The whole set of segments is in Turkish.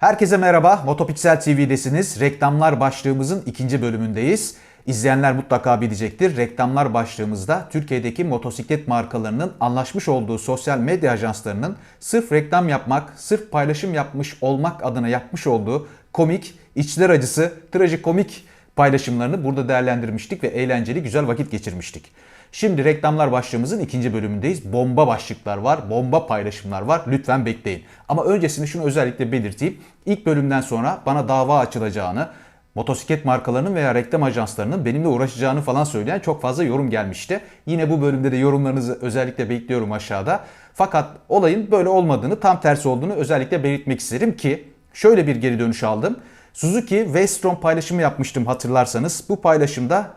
Herkese merhaba. Motopiksel TV'desiniz. Reklamlar başlığımızın ikinci bölümündeyiz. İzleyenler mutlaka bilecektir. Reklamlar başlığımızda Türkiye'deki motosiklet markalarının anlaşmış olduğu sosyal medya ajanslarının sırf reklam yapmak, sırf paylaşım yapmış olmak adına yapmış olduğu komik, içler acısı, trajikomik paylaşımlarını burada değerlendirmiştik ve eğlenceli güzel vakit geçirmiştik. Şimdi reklamlar başlığımızın ikinci bölümündeyiz. Bomba başlıklar var, bomba paylaşımlar var. Lütfen bekleyin. Ama öncesinde şunu özellikle belirteyim. İlk bölümden sonra bana dava açılacağını, motosiklet markalarının veya reklam ajanslarının benimle uğraşacağını falan söyleyen çok fazla yorum gelmişti. Yine bu bölümde de yorumlarınızı özellikle bekliyorum aşağıda. Fakat olayın böyle olmadığını, tam tersi olduğunu özellikle belirtmek isterim ki şöyle bir geri dönüş aldım. Suzuki Westrom paylaşımı yapmıştım hatırlarsanız. Bu paylaşımda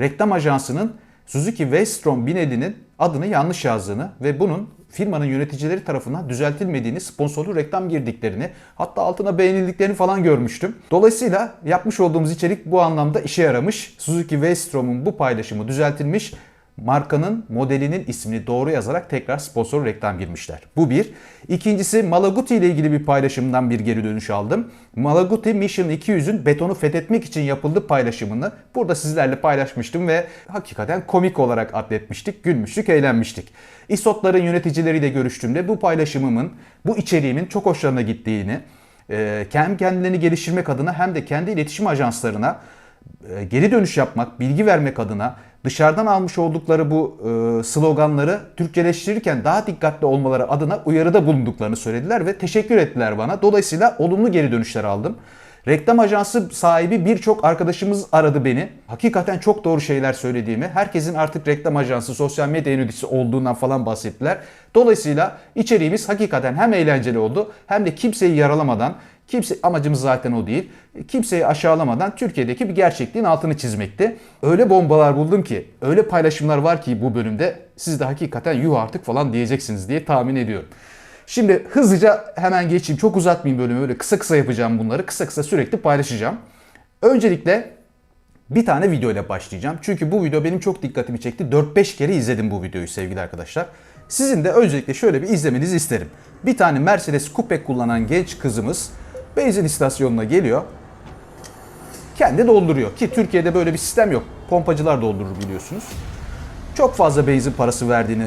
reklam ajansının Suzuki Westrom Binelli'nin adını yanlış yazdığını ve bunun firmanın yöneticileri tarafından düzeltilmediğini, sponsorlu reklam girdiklerini, hatta altına beğenildiklerini falan görmüştüm. Dolayısıyla yapmış olduğumuz içerik bu anlamda işe yaramış. Suzuki Westrom'un bu paylaşımı düzeltilmiş markanın modelinin ismini doğru yazarak tekrar sponsor reklam girmişler. Bu bir. İkincisi Malaguti ile ilgili bir paylaşımdan bir geri dönüş aldım. Malaguti Mission 200'ün betonu fethetmek için yapıldı paylaşımını burada sizlerle paylaşmıştım ve hakikaten komik olarak adletmiştik, gülmüştük, eğlenmiştik. İSOT'ların yöneticileriyle görüştüğümde bu paylaşımımın, bu içeriğimin çok hoşlarına gittiğini, hem kendilerini geliştirmek adına hem de kendi iletişim ajanslarına geri dönüş yapmak, bilgi vermek adına dışarıdan almış oldukları bu e, sloganları Türkçeleştirirken daha dikkatli olmaları adına uyarıda bulunduklarını söylediler ve teşekkür ettiler bana. Dolayısıyla olumlu geri dönüşler aldım. Reklam ajansı sahibi birçok arkadaşımız aradı beni. Hakikaten çok doğru şeyler söylediğimi, herkesin artık reklam ajansı, sosyal medya yöneticisi olduğundan falan bahsettiler. Dolayısıyla içeriğimiz hakikaten hem eğlenceli oldu hem de kimseyi yaralamadan, Kimse amacımız zaten o değil. Kimseyi aşağılamadan Türkiye'deki bir gerçekliğin altını çizmekti. Öyle bombalar buldum ki, öyle paylaşımlar var ki bu bölümde siz de hakikaten yuh artık falan diyeceksiniz diye tahmin ediyorum. Şimdi hızlıca hemen geçeyim. Çok uzatmayayım bölümü. Öyle kısa kısa yapacağım bunları. Kısa kısa sürekli paylaşacağım. Öncelikle bir tane video ile başlayacağım. Çünkü bu video benim çok dikkatimi çekti. 4-5 kere izledim bu videoyu sevgili arkadaşlar. Sizin de öncelikle şöyle bir izlemenizi isterim. Bir tane Mercedes Coupe kullanan genç kızımız benzin istasyonuna geliyor. Kendi dolduruyor ki Türkiye'de böyle bir sistem yok. Pompacılar doldurur biliyorsunuz. Çok fazla benzin parası verdiğini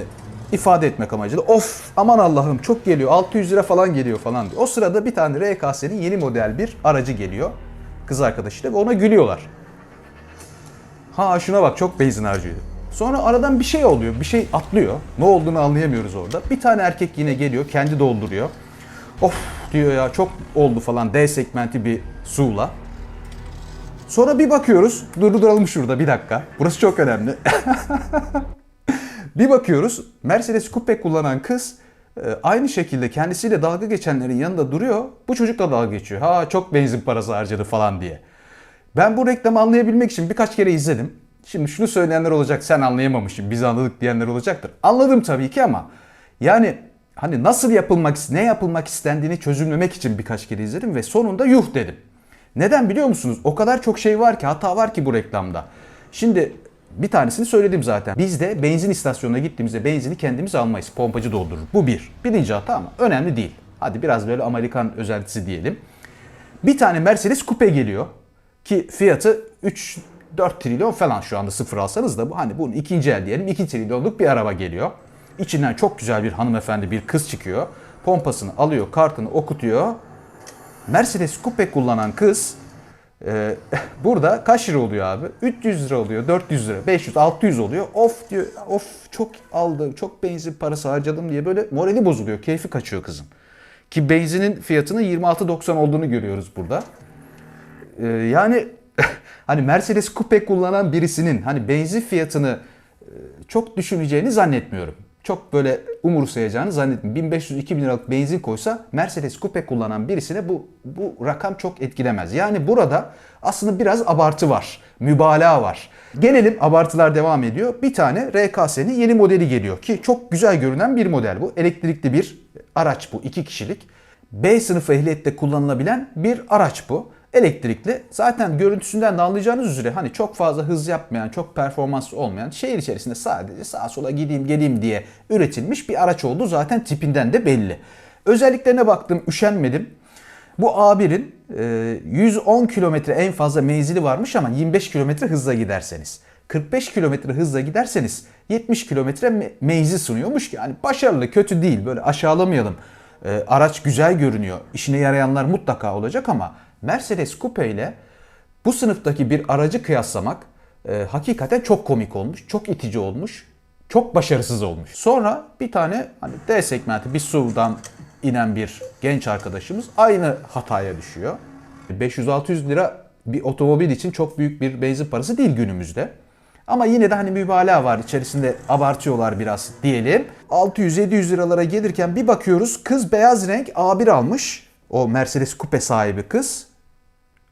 ifade etmek amacıyla of aman Allah'ım çok geliyor 600 lira falan geliyor falan diyor. O sırada bir tane RKS'nin yeni model bir aracı geliyor kız arkadaşıyla ve ona gülüyorlar. Ha şuna bak çok benzin harcıyor. Sonra aradan bir şey oluyor, bir şey atlıyor. Ne olduğunu anlayamıyoruz orada. Bir tane erkek yine geliyor, kendi dolduruyor. Of diyor ya çok oldu falan D segmenti bir suğla. Sonra bir bakıyoruz. Durduralım şurada bir dakika. Burası çok önemli. bir bakıyoruz. Mercedes Coupe kullanan kız e, aynı şekilde kendisiyle dalga geçenlerin yanında duruyor. Bu çocuk da dalga geçiyor. Ha çok benzin parası harcadı falan diye. Ben bu reklamı anlayabilmek için birkaç kere izledim. Şimdi şunu söyleyenler olacak sen anlayamamışsın biz anladık diyenler olacaktır. Anladım tabii ki ama yani hani nasıl yapılmak, ne yapılmak istendiğini çözümlemek için birkaç kere izledim ve sonunda yuh dedim. Neden biliyor musunuz? O kadar çok şey var ki, hata var ki bu reklamda. Şimdi bir tanesini söyledim zaten. Biz de benzin istasyonuna gittiğimizde benzini kendimiz almayız. Pompacı doldurur. Bu bir. Birinci hata ama önemli değil. Hadi biraz böyle Amerikan özeltisi diyelim. Bir tane Mercedes Coupe geliyor. Ki fiyatı 3 4 trilyon falan şu anda sıfır alsanız da bu hani bunun ikinci el diyelim 2 trilyonluk bir araba geliyor. İçinden çok güzel bir hanımefendi bir kız çıkıyor. Pompasını alıyor, kartını okutuyor. Mercedes Coupe kullanan kız e, burada kaç lira oluyor abi? 300 lira oluyor, 400 lira, 500, 600 oluyor. Of diyor, of çok aldım, çok benzin parası harcadım diye böyle morali bozuluyor, keyfi kaçıyor kızın. Ki benzinin fiyatının 26.90 olduğunu görüyoruz burada. E, yani hani Mercedes Coupe kullanan birisinin hani benzin fiyatını çok düşüneceğini zannetmiyorum çok böyle umursayacağını zannetmiyorum. 1500-2000 liralık benzin koysa Mercedes Coupe kullanan birisine bu, bu rakam çok etkilemez. Yani burada aslında biraz abartı var. Mübalağa var. Gelelim abartılar devam ediyor. Bir tane RKS'nin yeni modeli geliyor ki çok güzel görünen bir model bu. Elektrikli bir araç bu. iki kişilik. B sınıfı ehliyette kullanılabilen bir araç bu elektrikli. Zaten görüntüsünden de anlayacağınız üzere hani çok fazla hız yapmayan, çok performanslı olmayan şehir içerisinde sadece sağa sola gideyim geleyim diye üretilmiş bir araç olduğu zaten tipinden de belli. Özelliklerine baktım, üşenmedim. Bu A1'in e, 110 kilometre en fazla menzili varmış ama 25 kilometre hızla giderseniz. 45 kilometre hızla giderseniz 70 kilometre me- menzil sunuyormuş ki yani başarılı kötü değil böyle aşağılamayalım. E, araç güzel görünüyor. İşine yarayanlar mutlaka olacak ama Mercedes Coupe ile bu sınıftaki bir aracı kıyaslamak e, hakikaten çok komik olmuş, çok itici olmuş, çok başarısız olmuş. Sonra bir tane hani D segmenti bir SUV'dan inen bir genç arkadaşımız aynı hataya düşüyor. 500-600 lira bir otomobil için çok büyük bir benzin parası değil günümüzde. Ama yine de hani mübalağa var içerisinde abartıyorlar biraz diyelim. 600-700 liralara gelirken bir bakıyoruz kız beyaz renk A1 almış. O Mercedes Coupe sahibi kız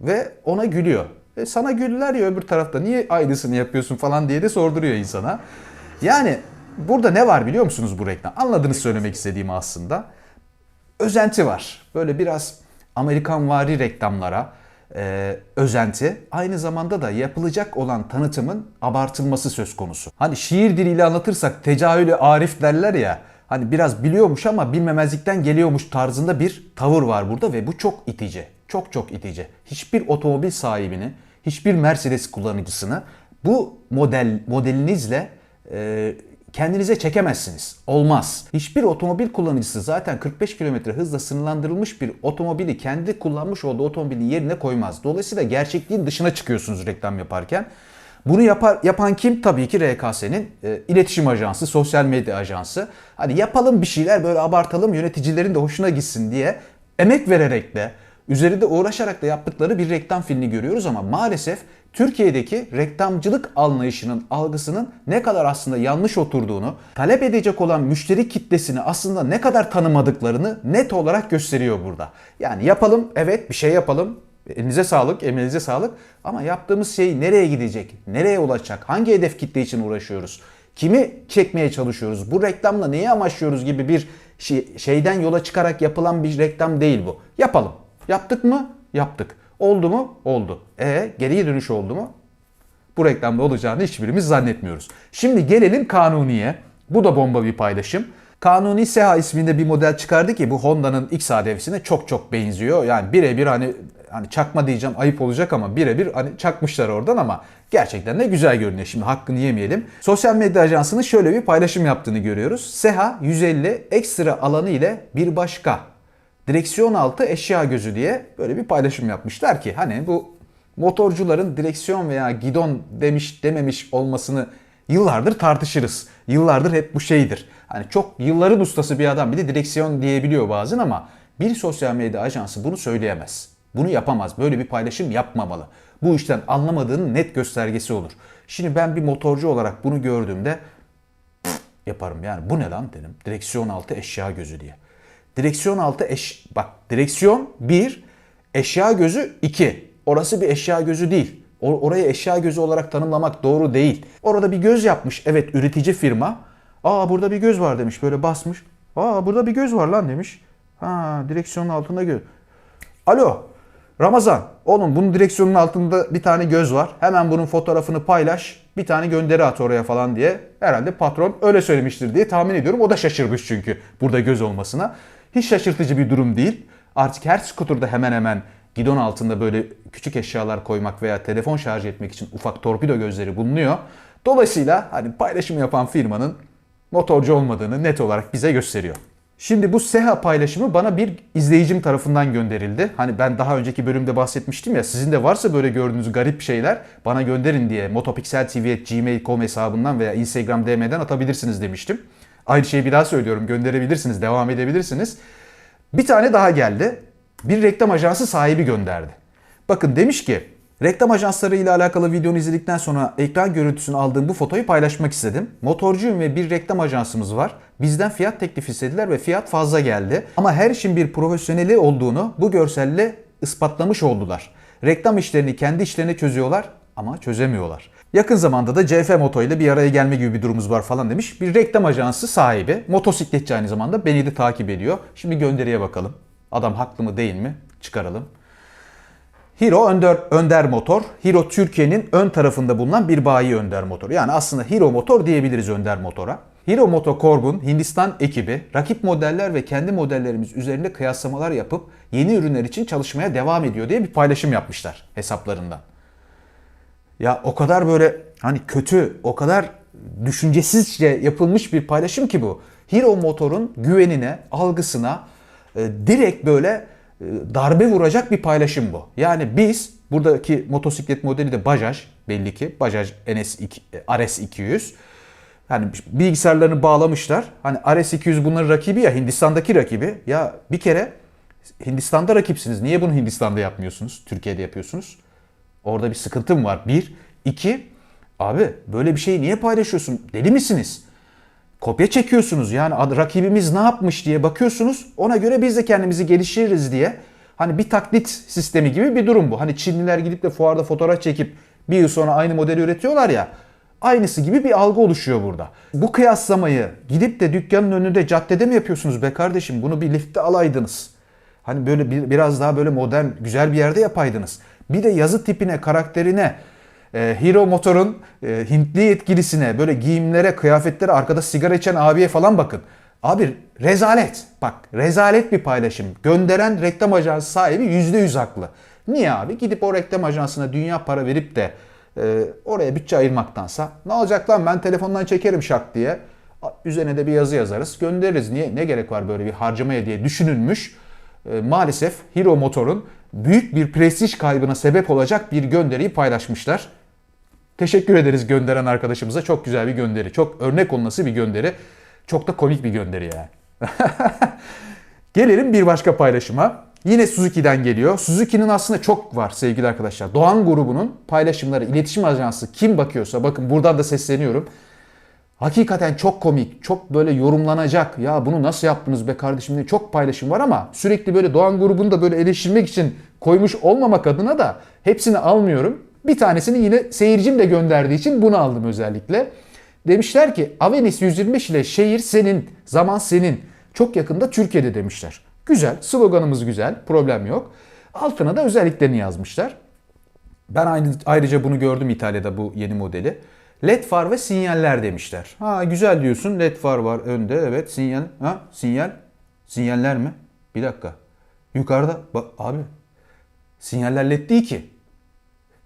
ve ona gülüyor. E sana güller ya öbür tarafta niye aynısını yapıyorsun falan diye de sorduruyor insana. Yani burada ne var biliyor musunuz bu reklam? Anladınız söylemek istediğimi aslında. Özenti var. Böyle biraz Amerikan vari reklamlara e, özenti. Aynı zamanda da yapılacak olan tanıtımın abartılması söz konusu. Hani şiir diliyle anlatırsak tecahülü arif derler ya. Hani biraz biliyormuş ama bilmemezlikten geliyormuş tarzında bir tavır var burada ve bu çok itici. Çok çok itici. Hiçbir otomobil sahibini, hiçbir Mercedes kullanıcısını bu model modelinizle e, kendinize çekemezsiniz. Olmaz. Hiçbir otomobil kullanıcısı zaten 45 km hızla sınırlandırılmış bir otomobili kendi kullanmış olduğu otomobilin yerine koymaz. Dolayısıyla gerçekliğin dışına çıkıyorsunuz reklam yaparken. Bunu yapar, yapan kim? Tabii ki RKS'nin e, iletişim ajansı, sosyal medya ajansı. Hani yapalım bir şeyler böyle abartalım yöneticilerin de hoşuna gitsin diye emek vererek de üzerinde uğraşarak da yaptıkları bir reklam filmi görüyoruz ama maalesef Türkiye'deki reklamcılık anlayışının, algısının ne kadar aslında yanlış oturduğunu, talep edecek olan müşteri kitlesini aslında ne kadar tanımadıklarını net olarak gösteriyor burada. Yani yapalım, evet bir şey yapalım, Elinize sağlık, emeğinize sağlık. Ama yaptığımız şey nereye gidecek? Nereye ulaşacak? Hangi hedef kitle için uğraşıyoruz? Kimi çekmeye çalışıyoruz? Bu reklamla neyi amaçlıyoruz gibi bir şey, şeyden yola çıkarak yapılan bir reklam değil bu. Yapalım. Yaptık mı? Yaptık. Oldu mu? Oldu. E geriye dönüş oldu mu? Bu reklamda olacağını hiçbirimiz zannetmiyoruz. Şimdi gelelim Kanuni'ye. Bu da bomba bir paylaşım. Kanuni Seha isminde bir model çıkardı ki bu Honda'nın XADV'sine çok çok benziyor. Yani birebir hani hani çakma diyeceğim ayıp olacak ama birebir hani çakmışlar oradan ama gerçekten de güzel görünüyor. Şimdi hakkını yemeyelim. Sosyal medya ajansının şöyle bir paylaşım yaptığını görüyoruz. Seha 150 ekstra alanı ile bir başka direksiyon altı eşya gözü diye böyle bir paylaşım yapmışlar ki hani bu motorcuların direksiyon veya gidon demiş dememiş olmasını yıllardır tartışırız. Yıllardır hep bu şeydir. Hani çok yılların ustası bir adam bir de direksiyon diyebiliyor bazen ama bir sosyal medya ajansı bunu söyleyemez. Bunu yapamaz. Böyle bir paylaşım yapmamalı. Bu işten anlamadığının net göstergesi olur. Şimdi ben bir motorcu olarak bunu gördüğümde yaparım yani bu ne lan dedim. Direksiyon altı eşya gözü diye. Direksiyon altı eş... Bak direksiyon bir, eşya gözü iki. Orası bir eşya gözü değil. Or- orayı eşya gözü olarak tanımlamak doğru değil. Orada bir göz yapmış. Evet üretici firma. Aa burada bir göz var demiş. Böyle basmış. Aa burada bir göz var lan demiş. Ha direksiyonun altında göz. Alo Ramazan oğlum bunun direksiyonun altında bir tane göz var. Hemen bunun fotoğrafını paylaş. Bir tane gönderi at oraya falan diye. Herhalde patron öyle söylemiştir diye tahmin ediyorum. O da şaşırmış çünkü burada göz olmasına. Hiç şaşırtıcı bir durum değil. Artık her skuterda hemen hemen gidon altında böyle küçük eşyalar koymak veya telefon şarj etmek için ufak torpido gözleri bulunuyor. Dolayısıyla hani paylaşım yapan firmanın motorcu olmadığını net olarak bize gösteriyor. Şimdi bu SEHA paylaşımı bana bir izleyicim tarafından gönderildi. Hani ben daha önceki bölümde bahsetmiştim ya sizin de varsa böyle gördüğünüz garip şeyler bana gönderin diye motopixeltv.gmail.com hesabından veya Instagram DM'den atabilirsiniz demiştim. Aynı şeyi bir daha söylüyorum gönderebilirsiniz, devam edebilirsiniz. Bir tane daha geldi. Bir reklam ajansı sahibi gönderdi. Bakın demiş ki Reklam ajansları ile alakalı videonu izledikten sonra ekran görüntüsünü aldığım bu fotoyu paylaşmak istedim. Motorcuyum ve bir reklam ajansımız var. Bizden fiyat teklifi istediler ve fiyat fazla geldi. Ama her işin bir profesyoneli olduğunu bu görselle ispatlamış oldular. Reklam işlerini kendi işlerine çözüyorlar ama çözemiyorlar. Yakın zamanda da CF Moto ile bir araya gelme gibi bir durumumuz var falan demiş. Bir reklam ajansı sahibi, motosikletçi aynı zamanda beni de takip ediyor. Şimdi gönderiye bakalım. Adam haklı mı değil mi? Çıkaralım. Hero Önder, Önder Motor. Hero Türkiye'nin ön tarafında bulunan bir bayi Önder Motor. Yani aslında Hero Motor diyebiliriz Önder Motor'a. Hero MotoCorp'un Hindistan ekibi rakip modeller ve kendi modellerimiz üzerinde kıyaslamalar yapıp yeni ürünler için çalışmaya devam ediyor diye bir paylaşım yapmışlar hesaplarından. Ya o kadar böyle hani kötü, o kadar düşüncesizce yapılmış bir paylaşım ki bu. Hero Motor'un güvenine, algısına e, direkt böyle e, darbe vuracak bir paylaşım bu. Yani biz buradaki motosiklet modeli de Bajaj belli ki. Bajaj NS2, e, RS200. Yani bilgisayarlarını bağlamışlar. Hani RS200 bunların rakibi ya Hindistan'daki rakibi. Ya bir kere Hindistan'da rakipsiniz. Niye bunu Hindistan'da yapmıyorsunuz? Türkiye'de yapıyorsunuz. Orada bir sıkıntım var. Bir. iki Abi böyle bir şeyi niye paylaşıyorsun? Deli misiniz? Kopya çekiyorsunuz. Yani rakibimiz ne yapmış diye bakıyorsunuz. Ona göre biz de kendimizi geliştiririz diye. Hani bir taklit sistemi gibi bir durum bu. Hani Çinliler gidip de fuarda fotoğraf çekip bir yıl sonra aynı modeli üretiyorlar ya. Aynısı gibi bir algı oluşuyor burada. Bu kıyaslamayı gidip de dükkanın önünde caddede mi yapıyorsunuz be kardeşim? Bunu bir lifte alaydınız. Hani böyle bir, biraz daha böyle modern, güzel bir yerde yapaydınız. Bir de yazı tipine, karakterine, e, Hero Motor'un e, Hintli yetkilisine, böyle giyimlere, kıyafetlere, arkada sigara içen abiye falan bakın. Abi rezalet. Bak rezalet bir paylaşım. Gönderen reklam ajansı sahibi %100 haklı. Niye abi? Gidip o reklam ajansına dünya para verip de e, oraya bütçe ayırmaktansa ne olacak lan ben telefondan çekerim şak diye üzerine de bir yazı yazarız göndeririz. Niye ne gerek var böyle bir harcamaya diye düşünülmüş. E, maalesef Hero Motor'un büyük bir prestij kaybına sebep olacak bir gönderiyi paylaşmışlar. Teşekkür ederiz gönderen arkadaşımıza. Çok güzel bir gönderi. Çok örnek olması bir gönderi. Çok da komik bir gönderi yani. Gelelim bir başka paylaşıma. Yine Suzuki'den geliyor. Suzuki'nin aslında çok var sevgili arkadaşlar. Doğan grubunun paylaşımları, iletişim ajansı kim bakıyorsa bakın buradan da sesleniyorum. Hakikaten çok komik, çok böyle yorumlanacak. Ya bunu nasıl yaptınız be kardeşim diye çok paylaşım var ama sürekli böyle Doğan grubunu da böyle eleştirmek için koymuş olmamak adına da hepsini almıyorum. Bir tanesini yine seyircim de gönderdiği için bunu aldım özellikle. Demişler ki Avenis 125 ile şehir senin, zaman senin. Çok yakında Türkiye'de demişler. Güzel, sloganımız güzel, problem yok. Altına da özelliklerini yazmışlar. Ben ayrıca bunu gördüm İtalya'da bu yeni modeli. LED far ve sinyaller demişler. Ha güzel diyorsun. LED far var önde. Evet sinyal. Ha sinyal. Sinyaller mi? Bir dakika. Yukarıda. Bak abi. Sinyaller LED değil ki.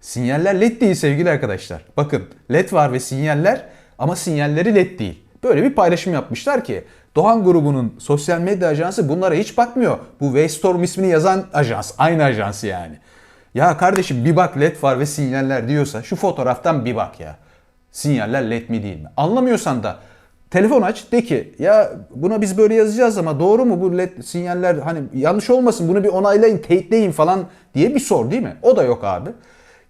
Sinyaller LED değil sevgili arkadaşlar. Bakın LED var ve sinyaller ama sinyalleri LED değil. Böyle bir paylaşım yapmışlar ki Doğan grubunun sosyal medya ajansı bunlara hiç bakmıyor. Bu Waystorm ismini yazan ajans. Aynı ajans yani. Ya kardeşim bir bak led var ve sinyaller diyorsa şu fotoğraftan bir bak ya. Sinyaller led mi değil mi? Anlamıyorsan da telefon aç de ki ya buna biz böyle yazacağız ama doğru mu bu led sinyaller hani yanlış olmasın bunu bir onaylayın teyitleyin falan diye bir sor değil mi? O da yok abi.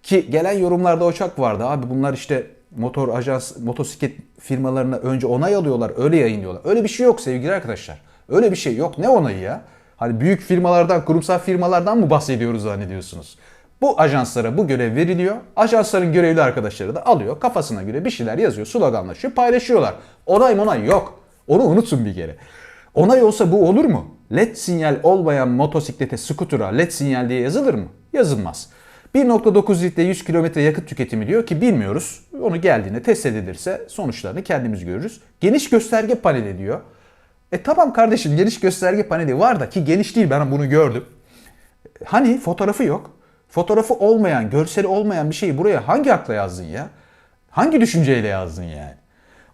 Ki gelen yorumlarda o çok vardı abi bunlar işte motor ajans, motosiklet firmalarına önce onay alıyorlar, öyle yayınlıyorlar. Öyle bir şey yok sevgili arkadaşlar. Öyle bir şey yok. Ne onayı ya? Hani büyük firmalardan, kurumsal firmalardan mı bahsediyoruz zannediyorsunuz? Bu ajanslara bu görev veriliyor. Ajansların görevli arkadaşları da alıyor. Kafasına göre bir şeyler yazıyor, sloganlaşıyor, paylaşıyorlar. Onay onay yok. Onu unutun bir kere. Onay olsa bu olur mu? LED sinyal olmayan motosiklete, skutura LED sinyal diye yazılır mı? Yazılmaz. 1.9 litre 100 kilometre yakıt tüketimi diyor ki bilmiyoruz. Onu geldiğinde test edilirse sonuçlarını kendimiz görürüz. Geniş gösterge paneli diyor. E tamam kardeşim geniş gösterge paneli var da ki geniş değil ben bunu gördüm. Hani fotoğrafı yok. Fotoğrafı olmayan, görseli olmayan bir şeyi buraya hangi akla yazdın ya? Hangi düşünceyle yazdın yani?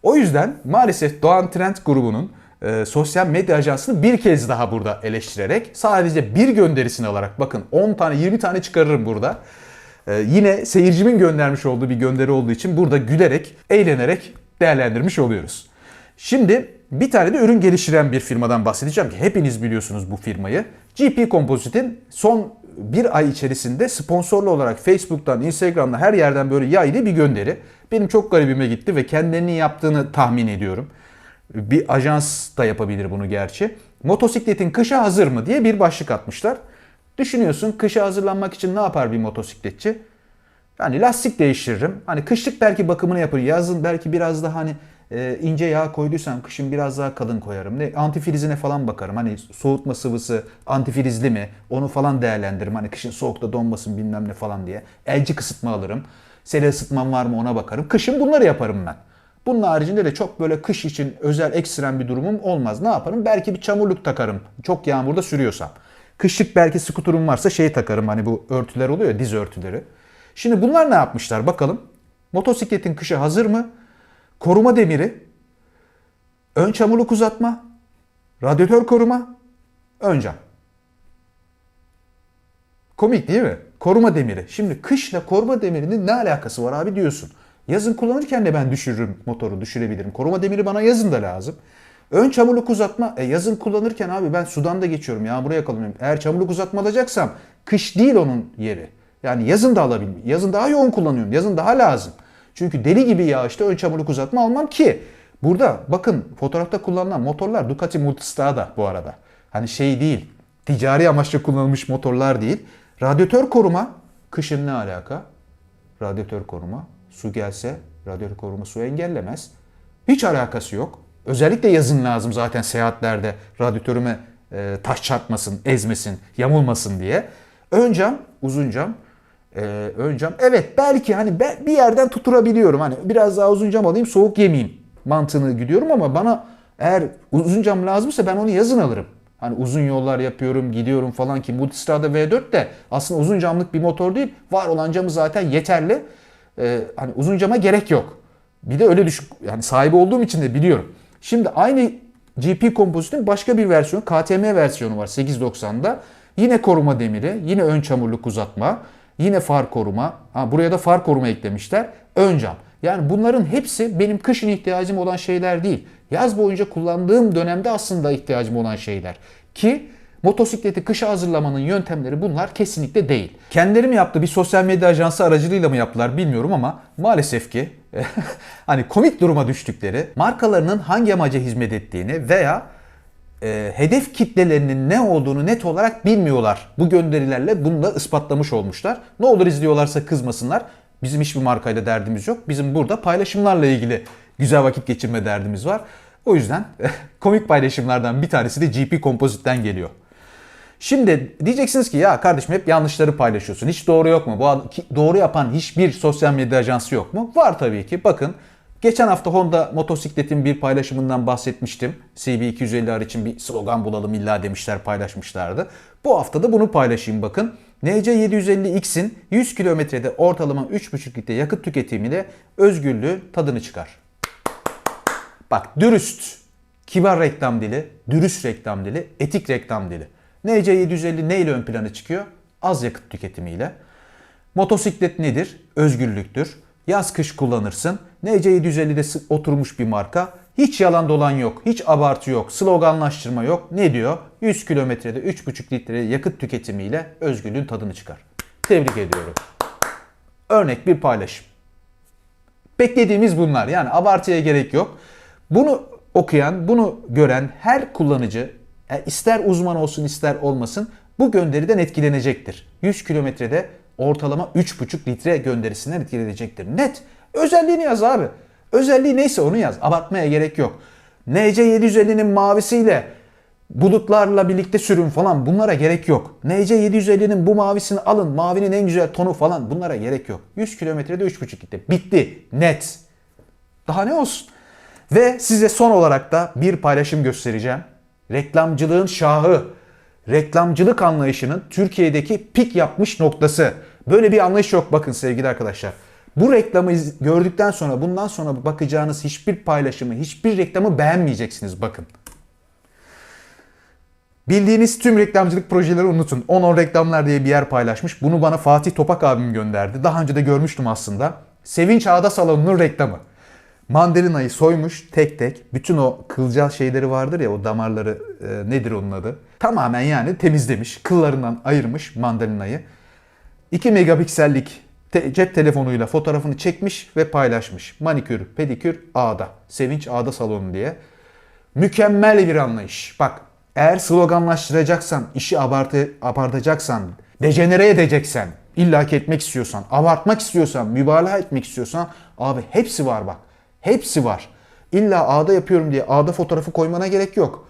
O yüzden maalesef Doğan Trend grubunun e, sosyal medya ajansını bir kez daha burada eleştirerek sadece bir gönderisini alarak bakın 10 tane 20 tane çıkarırım burada. E, yine seyircimin göndermiş olduğu bir gönderi olduğu için burada gülerek, eğlenerek değerlendirmiş oluyoruz. Şimdi bir tane de ürün geliştiren bir firmadan bahsedeceğim ki hepiniz biliyorsunuz bu firmayı. GP Composite'in son bir ay içerisinde sponsorlu olarak Facebook'tan, Instagram'dan her yerden böyle yaylı bir gönderi. Benim çok garibime gitti ve kendilerinin yaptığını tahmin ediyorum. Bir ajans da yapabilir bunu gerçi. Motosikletin kışa hazır mı diye bir başlık atmışlar. Düşünüyorsun kışa hazırlanmak için ne yapar bir motosikletçi? Yani lastik değiştiririm. Hani kışlık belki bakımını yapar. Yazın belki biraz daha hani e, ince yağ koyduysam kışın biraz daha kalın koyarım. Ne antifrizine falan bakarım. Hani soğutma sıvısı antifrizli mi? Onu falan değerlendiririm. Hani kışın soğukta donmasın bilmem ne falan diye. Elci kısıtma alırım. Seri ısıtmam var mı ona bakarım. Kışın bunları yaparım ben. Bunun haricinde de çok böyle kış için özel ekstrem bir durumum olmaz. Ne yaparım? Belki bir çamurluk takarım. Çok yağmurda sürüyorsam. Kışlık belki skuterum varsa şey takarım. Hani bu örtüler oluyor diz örtüleri. Şimdi bunlar ne yapmışlar bakalım. Motosikletin kışa hazır mı? Koruma demiri, ön çamurluk uzatma, radyatör koruma, ön cam. Komik değil mi? Koruma demiri. Şimdi kışla koruma demirinin ne alakası var abi diyorsun. Yazın kullanırken de ben düşürürüm motoru, düşürebilirim. Koruma demiri bana yazın da lazım. Ön çamurluk uzatma. E yazın kullanırken abi ben sudan da geçiyorum. Yağmura yakalanıyorum. Eğer çamurluk uzatma alacaksam kış değil onun yeri. Yani yazın da alabilirim. Yazın daha yoğun kullanıyorum. Yazın daha lazım. Çünkü deli gibi yağışta ön çamurluk uzatma almam ki. Burada bakın fotoğrafta kullanılan motorlar Ducati Multistrada bu arada. Hani şey değil. Ticari amaçla kullanılmış motorlar değil. Radyatör koruma. Kışın ne alaka? Radyatör koruma. Su gelse radyatör koruma su engellemez. Hiç alakası yok. Özellikle yazın lazım zaten seyahatlerde radyatörüme e, taş çarpmasın, ezmesin, yamulmasın diye. Ön cam, uzun cam. E, ön. Evet belki hani ben bir yerden tuturabiliyorum. Hani biraz daha uzun cam alayım soğuk yemeyeyim mantığını gidiyorum ama bana eğer uzun cam lazımsa ben onu yazın alırım. Hani uzun yollar yapıyorum, gidiyorum falan ki Multistrada V4 de aslında uzun camlık bir motor değil. Var olan camı zaten yeterli. Ee, hani uzun cama gerek yok. Bir de öyle düşün. Yani sahibi olduğum için de biliyorum. Şimdi aynı GP kompozitin başka bir versiyonu, KTM versiyonu var 890'da. Yine koruma demiri, yine ön çamurluk uzatma, yine far koruma. Ha, buraya da far koruma eklemişler. Ön cam. Yani bunların hepsi benim kışın ihtiyacım olan şeyler değil. Yaz boyunca kullandığım dönemde aslında ihtiyacım olan şeyler. Ki motosikleti kışa hazırlamanın yöntemleri bunlar kesinlikle değil. Kendileri mi yaptı bir sosyal medya ajansı aracılığıyla mı yaptılar bilmiyorum ama maalesef ki hani komik duruma düştükleri markalarının hangi amaca hizmet ettiğini veya e, hedef kitlelerinin ne olduğunu net olarak bilmiyorlar. Bu gönderilerle bunu da ispatlamış olmuşlar. Ne olur izliyorlarsa kızmasınlar. Bizim hiçbir markayla derdimiz yok. Bizim burada paylaşımlarla ilgili güzel vakit geçirme derdimiz var. O yüzden komik paylaşımlardan bir tanesi de GP Composite'den geliyor. Şimdi diyeceksiniz ki ya kardeşim hep yanlışları paylaşıyorsun. Hiç doğru yok mu? Bu doğru yapan hiçbir sosyal medya ajansı yok mu? Var tabii ki. Bakın geçen hafta Honda motosikletin bir paylaşımından bahsetmiştim. CB250R için bir slogan bulalım illa demişler paylaşmışlardı. Bu hafta da bunu paylaşayım bakın. NC750X'in 100 kilometrede ortalama 3,5 litre yakıt tüketimiyle özgürlüğü tadını çıkar. Bak dürüst, kibar reklam dili, dürüst reklam dili, etik reklam dili. NC750 ne ile ön plana çıkıyor? Az yakıt tüketimiyle. Motosiklet nedir? Özgürlüktür. Yaz kış kullanırsın. NC750'de oturmuş bir marka. Hiç yalan dolan yok. Hiç abartı yok. Sloganlaştırma yok. Ne diyor? 100 kilometrede 3,5 litre yakıt tüketimiyle özgürlüğün tadını çıkar. Tebrik ediyorum. Örnek bir paylaşım. Beklediğimiz bunlar. Yani abartıya gerek yok. Bunu okuyan, bunu gören her kullanıcı e, ister uzman olsun ister olmasın bu gönderiden etkilenecektir. 100 kilometrede ortalama 3,5 litre gönderisinden etkilenecektir. Net. Özelliğini yaz abi. Özelliği neyse onu yaz. Abartmaya gerek yok. NC750'nin mavisiyle bulutlarla birlikte sürün falan bunlara gerek yok. NC750'nin bu mavisini alın. Mavinin en güzel tonu falan bunlara gerek yok. 100 kilometrede 3,5 litre. Bitti. Net. Daha ne olsun? Ve size son olarak da bir paylaşım göstereceğim. Reklamcılığın şahı, reklamcılık anlayışının Türkiye'deki pik yapmış noktası. Böyle bir anlayış yok bakın sevgili arkadaşlar. Bu reklamı gördükten sonra bundan sonra bakacağınız hiçbir paylaşımı, hiçbir reklamı beğenmeyeceksiniz bakın. Bildiğiniz tüm reklamcılık projeleri unutun. 10-10 reklamlar diye bir yer paylaşmış. Bunu bana Fatih Topak abim gönderdi. Daha önce de görmüştüm aslında. Sevinç Ağda Salonu'nun reklamı. Mandalinayı soymuş tek tek. Bütün o kılcal şeyleri vardır ya o damarları e, nedir onun adı? Tamamen yani temizlemiş. Kıllarından ayırmış mandalinayı. 2 megapiksellik te- cep telefonuyla fotoğrafını çekmiş ve paylaşmış. Manikür, pedikür Ağda. Sevinç Ağda Salonu diye. Mükemmel bir anlayış. Bak eğer sloganlaştıracaksan, işi abartı, abartacaksan, dejenere edeceksen, illaki etmek istiyorsan, abartmak istiyorsan, mübalağa etmek istiyorsan abi hepsi var bak. Hepsi var. İlla ağda yapıyorum diye ağda fotoğrafı koymana gerek yok.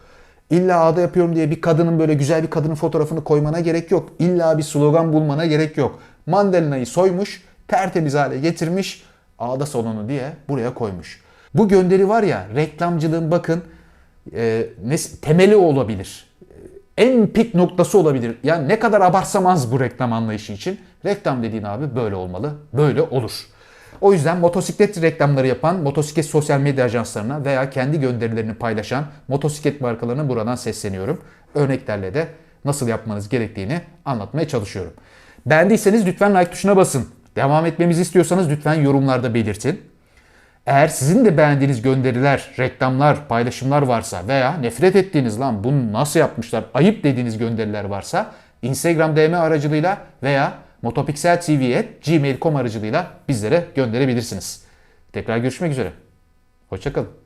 İlla ağda yapıyorum diye bir kadının böyle güzel bir kadının fotoğrafını koymana gerek yok. İlla bir slogan bulmana gerek yok. Mandalinayı soymuş, tertemiz hale getirmiş, ağda salonu diye buraya koymuş. Bu gönderi var ya reklamcılığın bakın e, ne, temeli olabilir. E, En pik noktası olabilir. Yani ne kadar abarsam az bu reklam anlayışı için. Reklam dediğin abi böyle olmalı. Böyle olur. O yüzden motosiklet reklamları yapan motosiklet sosyal medya ajanslarına veya kendi gönderilerini paylaşan motosiklet markalarına buradan sesleniyorum. Örneklerle de nasıl yapmanız gerektiğini anlatmaya çalışıyorum. Beğendiyseniz lütfen like tuşuna basın. Devam etmemizi istiyorsanız lütfen yorumlarda belirtin. Eğer sizin de beğendiğiniz gönderiler, reklamlar, paylaşımlar varsa veya nefret ettiğiniz lan bunu nasıl yapmışlar, ayıp dediğiniz gönderiler varsa Instagram DM aracılığıyla veya motopixeltv@gmail.com aracılığıyla bizlere gönderebilirsiniz. Tekrar görüşmek üzere. Hoşçakalın.